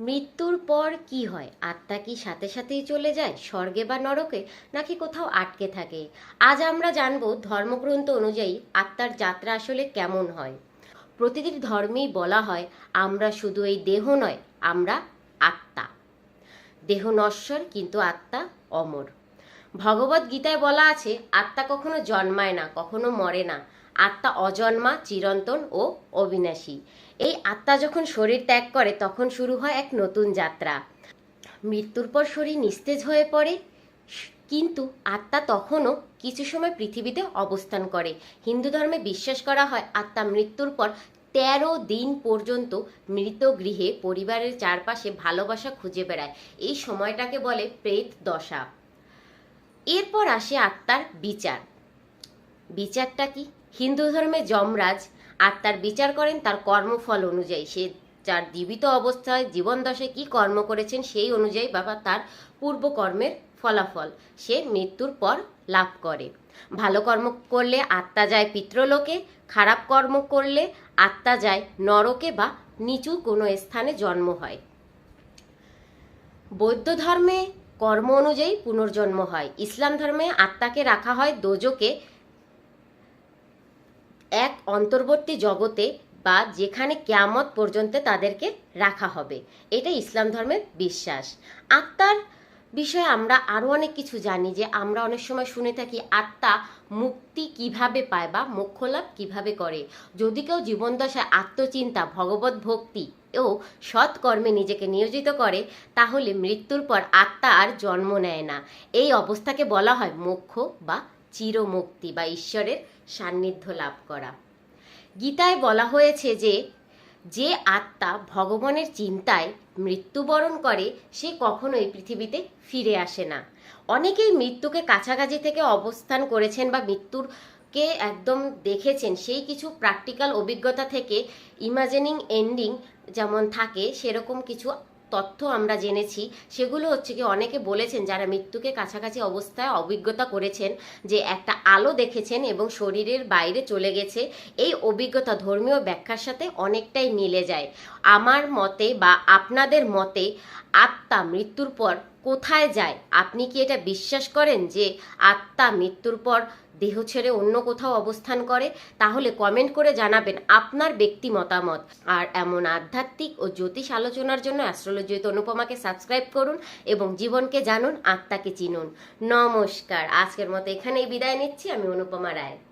মৃত্যুর পর কি হয়? আত্মা কি সাথে সাথেই চলে যায়? স্বর্গে বা নরকে? নাকি কোথাও আটকে থাকে? আজ আমরা জানব ধর্মগ্রন্থ অনুযায়ী আত্মার যাত্রা আসলে কেমন হয়। প্রতিটি ধর্মেই বলা হয়, আমরা শুধু এই দেহ নয়, আমরা আত্মা। দেহ নশ্বর, কিন্তু আত্মা অমর। ভগবত গীতায় বলা আছে, আত্মা কখনো জন্মায় না, কখনো মরে না। আত্মা অজন্মা, চিরন্তন ও অবিনাশী। এই আত্মা যখন শরীর ত্যাগ করে, তখন শুরু হয় এক নতুন যাত্রা। মৃত্যুর পর শরীর নিস্তেজ হয়ে পড়ে, কিন্তু আত্মা তখনও কিছু সময় পৃথিবীতে অবস্থান করে। হিন্দু ধর্মে বিশ্বাস করা হয়, আত্মা মৃত্যুর পর তেরো দিন পর্যন্ত মৃত গৃহে পরিবারের চারপাশে ভালোবাসা খুঁজে বেড়ায়। এই সময়টাকে বলে প্রেত দশা। এরপর আসে আত্মার বিচার। বিচারটা কি? হিন্দু ধর্মে যমরাজ আত্মার বিচার করেন তার কর্মফল অনুযায়ী। সে যার জীবিত অবস্থায় জীবন দশায় কি কর্ম করেছেন সেই অনুযায়ী বাবা তার পূর্বকর্মের ফলাফল। সে মৃত্যুর পর লাভ করে। ভালো কর্ম করলে আত্মা যায় পিতৃলোকে, খারাপ কর্ম করলে আত্মা যায় নরকে বা নিচু কোনো স্থানে জন্ম হয়। বৌদ্ধ ধর্মে কর্ম অনুযায়ী পুনর্জন্ম হয়। ইসলাম ধর্মে আত্মাকে রাখা হয় দোজকে এক অন্তর্বর্তী জগতে বা যেখানে কেয়ামত পর্যন্ত তাদেরকে রাখা হবে। এটা ইসলাম ধর্মের বিশ্বাস। আত্মার বিষয়ে আমরা আরও অনেক কিছু জানি যে আমরা অনেক সময় শুনে থাকি, আত্মা মুক্তি কীভাবে পায় বা মোক্ষ লাভ কীভাবে করে? যদি কেউ জীবনদশায় আত্মচিন্তা, ভগবত ভক্তি ও সৎকর্মে নিজেকে নিয়োজিত করে, তাহলে মৃত্যুর পর আত্মা আর জন্ম নেয় না। এই অবস্থাকে বলা হয় মোক্ষ বা চিরমুক্তি বা ঈশ্বরের সান্নিধ্য লাভ করা। গীতায় বলা হয়েছে যে যে আত্মা ভগবানের চিন্তায় মৃত্যুবরণ করে, সে কখনো এই পৃথিবীতে ফিরে আসে না। অনেকেই মৃত্যুকে কাছাকাছি থেকে অবস্থান করেছেন বা মৃত্যুর কে একদম দেখেছেন, সেই কিছু প্র্যাকটিক্যাল অভিজ্ঞতা থেকে ইমাজিনিং এন্ডিং যেমন থাকে, সেরকম কিছু তথ্য আমরা জেনেছি, সেগুলো হচ্ছে কি অনেকে বলেছেন, যারা মৃত্যুকে কাছাকাছি অবস্থায় অভিজ্ঞতা করেছেন, যে একটা আলো দেখেছেন এবং শরীরের বাইরে চলে গেছে, এই অভিজ্ঞতা ধর্মীয় ব্যাখ্যার সাথে অনেকটাই মিলে যায়। আমার মতে বা আপনাদের মতে আত্মা মৃত্যুর পর কোথায় যায়? আপনি কি এটা বিশ্বাস করেন যে আত্মা মৃত্যুর পর দেহ ছেড়ে অন্য কোথাও অবস্থান করে? তাহলে কমেন্ট করে জানাবেন আপনার ব্যক্তি মতামত। আর এমন আধ্যাত্মিক ও জ্যোতিষ আলোচনার জন্য অ্যাস্ট্রোলজি অনুপমাকে সাবস্ক্রাইব করুন এবং জীবনকে জানুন, আত্মাকে চিনুন। নমস্কার, আজকের মতো এখানেই বিদায় নিচ্ছি। আমি অনুপমা রায়।